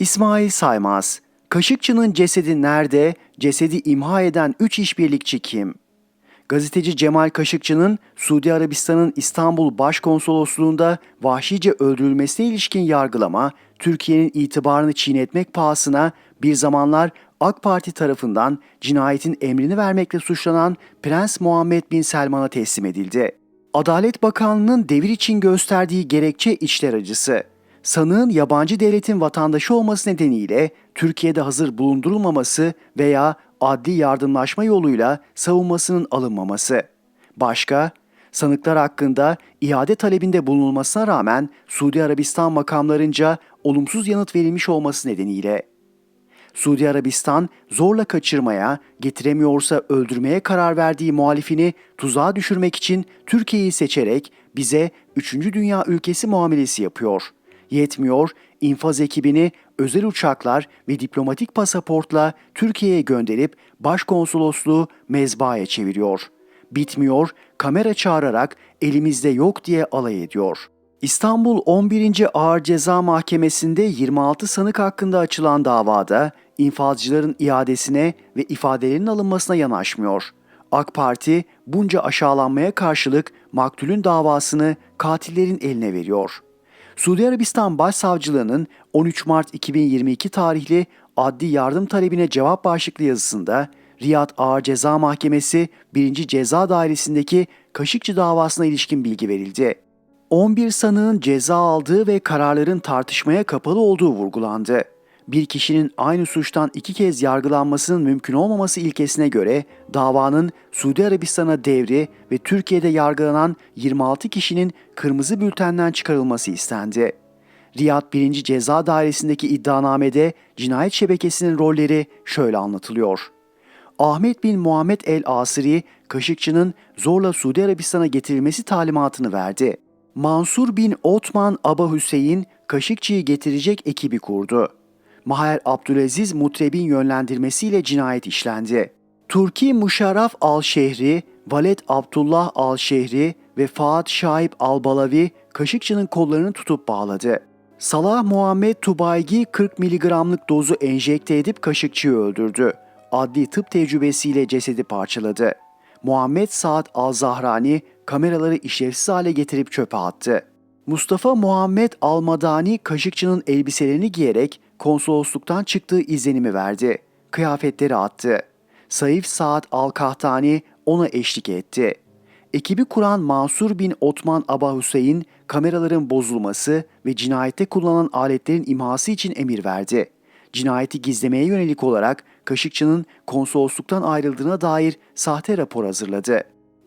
İsmail Saymaz, Kaşıkçı'nın cesedi nerede, cesedi imha eden 3 işbirlikçi kim? Gazeteci Cemal Kaşıkçı'nın Suudi Arabistan'ın İstanbul Başkonsolosluğu'nda vahşice öldürülmesine ilişkin yargılama, Türkiye'nin itibarını çiğnetmek pahasına bir zamanlar AK Parti tarafından cinayetin emrini vermekle suçlanan Prens Muhammed Bin Selman'a teslim edildi. Adalet Bakanlığı'nın devir için gösterdiği gerekçe içler acısı. Sanığın yabancı devletin vatandaşı olması nedeniyle Türkiye'de hazır bulundurulmaması veya adli yardımlaşma yoluyla savunmasının alınmaması. Başka, sanıklar hakkında iade talebinde bulunulmasına rağmen Suudi Arabistan makamlarınca olumsuz yanıt verilmiş olması nedeniyle. Suudi Arabistan zorla kaçırmaya, getiremiyorsa öldürmeye karar verdiği muhalifini tuzağa düşürmek için Türkiye'yi seçerek bize 3. dünya ülkesi muamelesi yapıyor. Yetmiyor, infaz ekibini özel uçaklar ve diplomatik pasaportla Türkiye'ye gönderip başkonsolosluğu mezbaya çeviriyor. Bitmiyor, kamera çağırarak elimizde yok diye alay ediyor. İstanbul 11. Ağır Ceza Mahkemesi'nde 26 sanık hakkında açılan davada infazcıların iadesine ve ifadelerinin alınmasına yanaşmıyor. AK Parti bunca aşağılanmaya karşılık maktulün davasını katillerin eline veriyor. Suudi Arabistan Başsavcılığı'nın 13 Mart 2022 tarihli adli yardım talebine cevap başlıklı yazısında Riyad Ağır Ceza Mahkemesi 1. Ceza Dairesi'ndeki Kaşıkçı davasına ilişkin bilgi verildi. 11 sanığın ceza aldığı ve kararların tartışmaya kapalı olduğu vurgulandı. Bir kişinin aynı suçtan iki kez yargılanmasının mümkün olmaması ilkesine göre davanın Suudi Arabistan'a devri ve Türkiye'de yargılanan 26 kişinin kırmızı bültenden çıkarılması istendi. Riyad 1. Ceza Dairesi'ndeki iddianamede cinayet şebekesinin rolleri şöyle anlatılıyor. Ahmet bin Muhammed el Asiri, Kaşıkçı'nın zorla Suudi Arabistan'a getirilmesi talimatını verdi. Mansur bin Otman Aba Hüseyin, Kaşıkçı'yı getirecek ekibi kurdu. Maher Abdülaziz Mutreb'in yönlendirmesiyle cinayet işlendi. Turki Muşarraf Al-Şehri, Valet Abdullah Al-Şehri ve Faat Şaib Al-Balavi Kaşıkçı'nın kollarını tutup bağladı. Salah Muhammed Tubaygi 40 miligramlık dozu enjekte edip Kaşıkçı'yı öldürdü. Adli tıp tecrübesiyle cesedi parçaladı. Muhammed Saad Al-Zahrani kameraları işlevsiz hale getirip çöpe attı. Mustafa Muhammed Almadani Kaşıkçı'nın elbiselerini giyerek konsolosluktan çıktığı izlenimi verdi. Kıyafetleri attı. Saif Saad Al-Kahtani ona eşlik etti. Ekibi kuran Mansur bin Otman Aba Hüseyin kameraların bozulması ve cinayette kullanılan aletlerin imhası için emir verdi. Cinayeti gizlemeye yönelik olarak Kaşıkçı'nın konsolosluktan ayrıldığına dair sahte rapor hazırladı.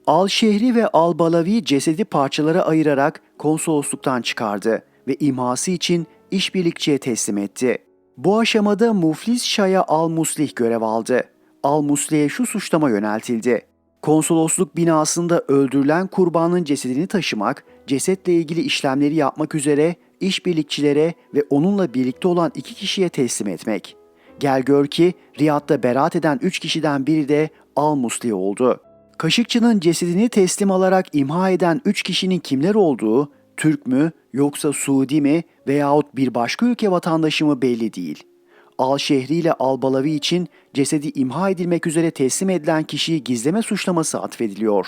Al-Şehri ve Al-Balavi cesedi parçalara ayırarak konsolosluktan çıkardı ve imhası için işbirlikçiye teslim etti. Bu aşamada Muflis Şaya Al-Muslih görev aldı. Al-Muslih'e şu suçlama yöneltildi. Konsolosluk binasında öldürülen kurbanın cesedini taşımak, cesetle ilgili işlemleri yapmak üzere işbirlikçilere ve onunla birlikte olan iki kişiye teslim etmek. Gel gör ki Riyad'da beraat eden üç kişiden biri de Al-Muslih oldu. Kaşıkçı'nın cesedini teslim alarak imha eden üç kişinin kimler olduğu, Türk mü yoksa Suudi mi veyahut bir başka ülke vatandaşı mı belli değil. Al şehri ile Al Balavi için cesedi imha edilmek üzere teslim edilen kişiyi gizleme suçlaması atfediliyor.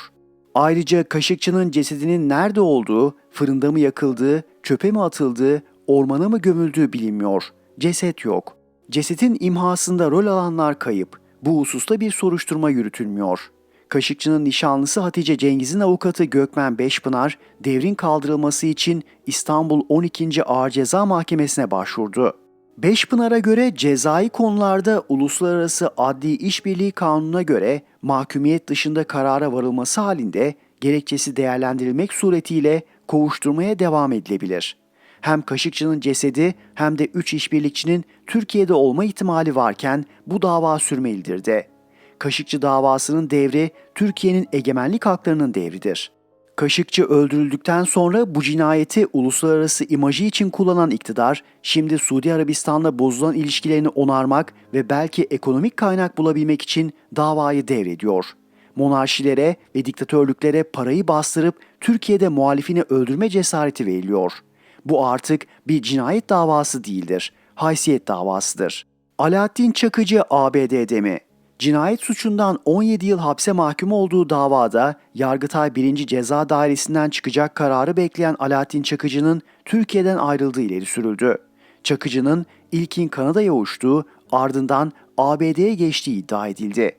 Ayrıca Kaşıkçı'nın cesedinin nerede olduğu, fırında mı yakıldığı, çöpe mi atıldığı, ormana mı gömüldüğü bilinmiyor. Ceset yok. Cesetin imhasında rol alanlar kayıp. Bu hususta bir soruşturma yürütülmüyor. Kaşıkçı'nın nişanlısı Hatice Cengiz'in avukatı Gökmen Beşpınar, devrin kaldırılması için İstanbul 12. Ağır Ceza Mahkemesi'ne başvurdu. Beşpınar'a göre cezai konularda Uluslararası Adli İşbirliği Kanunu'na göre mahkumiyet dışında karara varılması halinde gerekçesi değerlendirilmek suretiyle kovuşturmaya devam edilebilir. Hem Kaşıkçı'nın cesedi hem de 3 işbirlikçinin Türkiye'de olma ihtimali varken bu dava sürmelidir de. Kaşıkçı davasının devri Türkiye'nin egemenlik haklarının devridir. Kaşıkçı öldürüldükten sonra bu cinayeti uluslararası imajı için kullanan iktidar, şimdi Suudi Arabistan'la bozulan ilişkilerini onarmak ve belki ekonomik kaynak bulabilmek için davayı devrediyor. Monarşilere ve diktatörlüklere parayı bastırıp Türkiye'de muhalifini öldürme cesareti veriliyor. Bu artık bir cinayet davası değildir. haysiyet davasıdır. Alaaddin Çakıcı ABD'de mi? Cinayet suçundan 17 yıl hapse mahkum olduğu davada Yargıtay 1. Ceza Dairesi'nden çıkacak kararı bekleyen Alaaddin Çakıcı'nın Türkiye'den ayrıldığı ileri sürüldü. Çakıcı'nın ilkin Kanada'ya uçtuğu ardından ABD'ye geçtiği iddia edildi.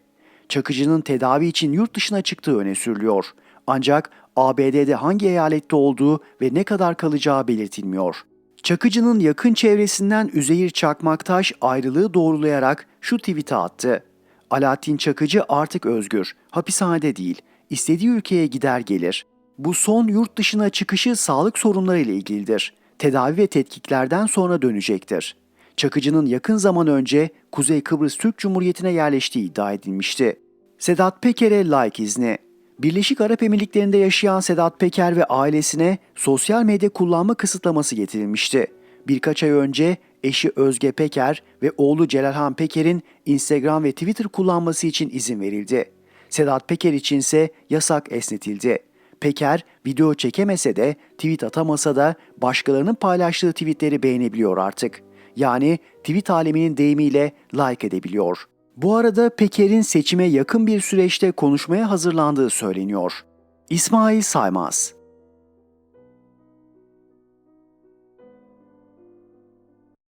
Çakıcı'nın tedavi için yurt dışına çıktığı öne sürülüyor. Ancak ABD'de hangi eyalette olduğu ve ne kadar kalacağı belirtilmiyor. Çakıcı'nın yakın çevresinden Üzeyir Çakmaktaş ayrılığı doğrulayarak şu tweet'i attı. Alaaddin Çakıcı artık özgür, hapishanede değil, istediği ülkeye gider gelir. Bu son yurt dışına çıkışı sağlık sorunlarıyla ilgilidir. Tedavi ve tetkiklerden sonra dönecektir. Çakıcı'nın yakın zaman önce Kuzey Kıbrıs Türk Cumhuriyeti'ne yerleştiği iddia edilmişti. Sedat Peker'e like izni. Birleşik Arap Emirlikleri'nde yaşayan Sedat Peker ve ailesine sosyal medya kullanma kısıtlaması getirilmişti. Birkaç ay önce eşi Özge Peker ve oğlu Celalhan Peker'in Instagram ve Twitter kullanması için izin verildi. Sedat Peker içinse yasak esnetildi. Peker video çekemese de tweet atamasa da başkalarının paylaştığı tweetleri beğenebiliyor artık. Yani tweet aleminin deyimiyle like edebiliyor. Bu arada Peker'in seçime yakın bir süreçte konuşmaya hazırlandığı söyleniyor. İsmail Saymaz